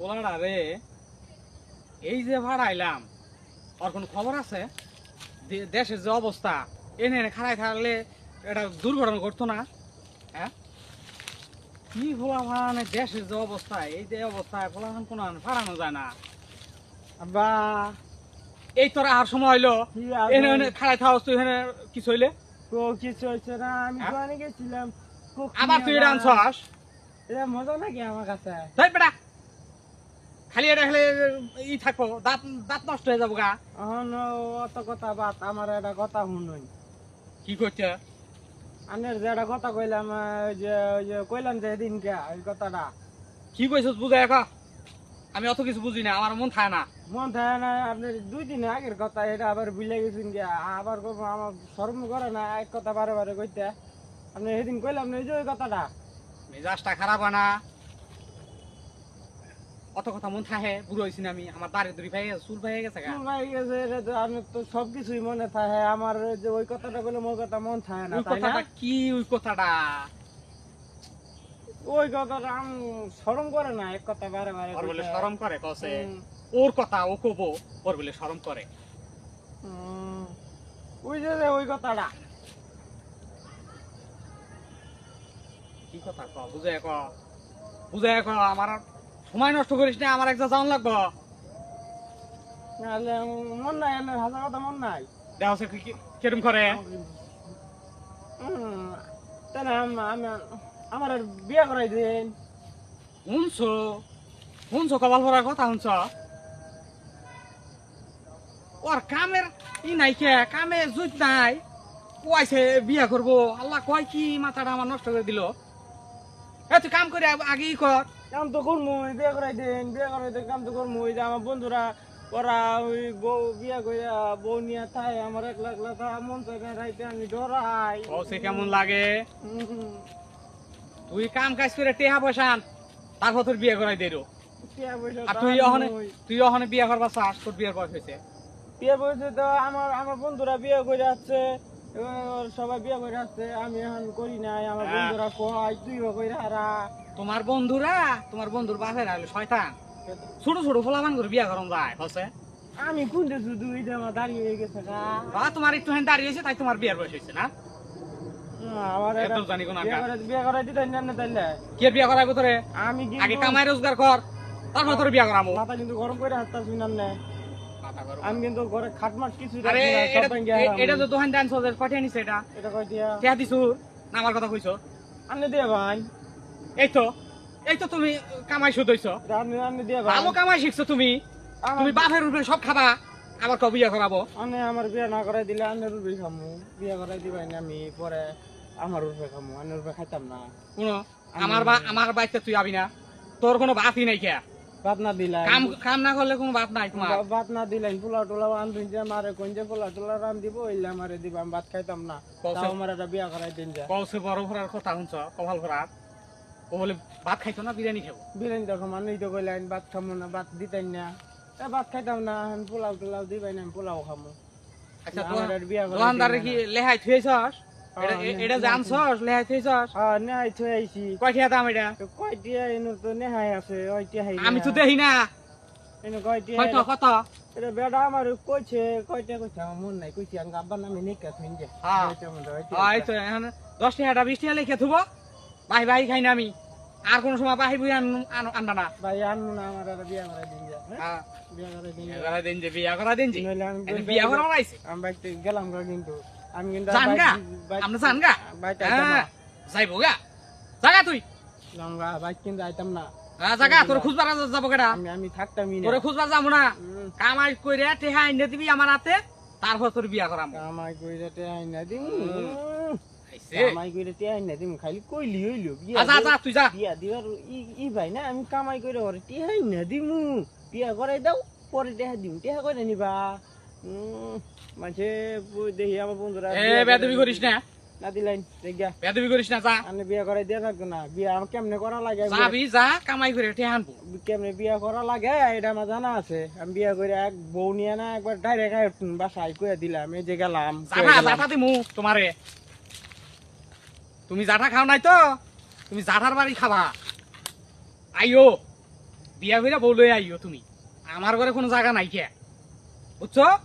পোলাটা রে এই যে ভাড়াইলাম ওর কোনো খবর আছে? দেশের যে অবস্থা এনে এনে খাড়াই থাকলে এটা দুর্ঘটনা ঘটতো না? হ্যাঁ? কি ভোলা মানে দেশের যে অবস্থা এই যে অবস্থায় কোনো ফাড়ানো যায় না। বা এই তোর আর সময় হইল। এনে এনে খাড়াই থাকস তুই এখানে কিছু হইলে? তো কিছু হয়েছে না আমি হ্যাঁ? গেছিলাম। আবার তুই এটা আবার- আনছস? এটা মজা নাকি আমার কাছে? তাই বেটা খালি এটা খেলে ই থাকব দাঁত দাঁত নষ্ট হয়ে যাব গা। অত কথা বাত আমার একটা কথা শুনুন। কি করছে? আনের যে একটা কথা কইলাম ওই যে ওই যে কইলাম যে দিনকে ওই কথাটা। কি কইছিস বুঝাই একা? আমি অত কিছু বুঝি না আমার মন থাকে না। মন থাকে না আপনি দুই দিন আগের কথা এটা আবার ভুলে গেছেন কি আবার করব আমার শরম করে না এক কথা বারে বারে কইতে। আপনি সেদিন কইলাম না ওই যে ওই কথাটা। মেজাজটা খারাপ না। অত কথা মন থাকে বুড়ো হয়েছি আমি। আমার দাঁড়িয়ে দড়ি ভাই চুল ভাই গেছে চুল পাই গেছে এটা তো সবকিছুই মনে থাকে আমার ওই যে ওই কথাটা বলে মোর কথা মন থাকে না ওই কথাটা কি? ওই কথাটা? ওই কথাটা আমি শরম করে না এক কথা বারে বারে ওর বলে। শরম করে কসে। ওর কথা ও কবো ওর বলে শরম করে। ওই যে ওই কথাটা। কি কথা ক বুঝাই ক বুঝাই ক আমার সময় নষ্ট করিস না আমার একটা জান লাগবো। নাহলে মন নাই আমার হাজার কথা মন নাই। সে কিরম করে? আমার আর বিয়ে করাই দিন। শুনছো? শুনছো কপাল ভরার কথা শুনছ? ওর কামের ই নাই কে কামে জুত নাই। কইছে বিয়া করব। আল্লাহ কয় কি মাথাটা আমার নষ্ট করে দিল। এ তুই কাম করে আগ- আগেই কর। কাম তো করব বিয়ে করাই দিন বিয়ে করাই দিন কাম তো করব যে আমার বন্ধুরা ওরা ওই বউ বিয়ে কইয়া বউ নিয়ে থাই আমার এক লাখ লাখ মন চাই না রাইতে আমি ডরাই। ও সে কেমন লাগে? তুই কাম কাজ করে টেহা পয়সান তারপর তোর বিয়ে করাই দেরো আর তুই ওখানে তুই ওখানে বিয়ে করবা চাস তোর বিয়ের বয়স হয়েছে। বিয়ে বলছে তো আমার আমার বন্ধুরা বিয়ে করে ওর সবাই বিয়ে করে আসছে আমি এখন করি নাই আমার হ্যাঁ। বন্ধুরা কয় তুইও কই হারা। তোমার বন্ধুরা তোমার বন্ধুর বাপের হলো শয়তান। ছোট ছোট ফলাবান করে বিয়ে করন যায় হচ্ছে? আমি কোনটা শুধু এটা আমার দাঁড়িয়ে হয়ে গেছে গা। বা তোমার একটু হ্যাঁ দাঁড়িয়ে হয়েছে তাই তোমার বিয়ের বয়স হয়েছে না? আমার আমি কিন্তু আমি ঘরে খাটমাট কিছু এটা তো দোকান পাঠিয়ে নিছে এটা। এটা দিয়া? কথা কইছো। আনে দিয়ে ভাই। এই তো এই তো তুমি কামাই শুধ হইছো। আনে আনে দিয়ে ভাই ভালো কামাই শিখছো তুমি। তুমি বাপের উপরে সব খাবা আবার কবে বিয়ে করাবো? আনে আমার বিয়ে না করাই দিলে আনের খামু। বিয়ে করাই দিবাই না আমি পরে আমার খামু। আনের খাইতাম না। শুনো আমার বা আমার বাড়িতে তুই আবি না। তোর কোনো বাপই নাই কে? ভাত না দিলাই। কাম কাম না করলে কোনো বাপ নাই তোমার। বা- ভাত না দিলেন পোলাও টোলাও আনতেন যে মারে কোন যে পোলাও টোলা রান দিব ওইলে আমারে দিব আমি ভাত খাইতাম না। তাও আমার একটা বিয়া করাই দিন যা। কলসে বড় ভরার কথা শুনছ কপাল ভরার ও বলে ভাত খাইতো না? বিরিয়ানি খাব বিরিয়ানি তো মানুষ তো কইলেন ভাত খামু না ভাত দিতেন না। এ ভাত খাইতাম না আমি পোলাও টোলাও দিবাই না আমি পোলাও খামু। আচ্ছা দোকানদারে কি লেহাই থুয়েছস? এটা জানছস লেহাই থুয়েছস? হ্যাঁ নেহাই আইছি কয়টিয়া দাম এটা? কয়টিয়া এনু তো নেহাই আছে ওইটিয়া হাই আমি তো দেখি না। এনু কয়টিয়া কত কত? এটা বেটা আমার কইছে কয়টা কইছে আমার মন নাই কইছে আমি আব্বার নামে যে হ্যাঁ। মনে হয়, এই তো এখন দশ টাকাটা বিশ টাকা লিখে থুবো। ভাই ভাই খাই না আমি আর কোন সময় বাহি বুঝি আনবা না। ভাই আনু না আমার বিয়া করাই দিন যা হ্যাঁ? হ্যাঁ, বিয়া করাই দিন বিয়া যা। করা দিন যে বিয়া করা দিন আমি বিয়া করা বানাইছে আমি বাইতে গেলাম গা কিন্তু। আমি কিন্তু জান গা? আমরা জান গা? বাইতে হ্যাঁ যাইবো গা। জাগা তুই। বাইক কিন্তু আইতাম না। হ্যাঁ, জাগা তোর খুঁজবার যাব কেটা আমি থাকতামই না। তোরে খুঁজবার যাব না। হুম, কামাই করে টেহা দিবি আমার হাতে। তারপর তোর বিয়া করাম। কামাই কইরে আইনা হুম। কামাই কইরে তে আইনা দিম খালি কইলি হইল বিয়া যা যা তুই যা। বিয়া দিবার ই ই ভাই না আমি কামাই করে ওরে তে আইনা দিমু। বিয়া করাই দাও পরে টেহা দিম। টেহা করে নিবা। উম, মাঝে দেখি আমার বন্ধুরা এ বিয়া বেদবি করে করিস না। না দিলাইন দেখা বেদবি করিস না যা। আমি বিয়া করাই দিয়ে থাকতো না। বিয়া আমার কেমনে করা লাগে? যাবি যা কামাই করে টেহা আনব। কেমনে বিয়া করা লাগে? এটা আমার জানা আছে। আমি বিয়া করে এক বউ নিয়ে না একবার ডাইরেক্ট বাসায় কইয়া দিলাম। এই যে গেলাম। দিমু তোমারে। তুমি জাঠা খাও নাই তো? তুমি জাঠার বাড়ি খাবা। আইও, বিয়া বিয়া বউ আইও তুমি। আমার ঘরে কোনো জায়গা নাই কে বুঝছ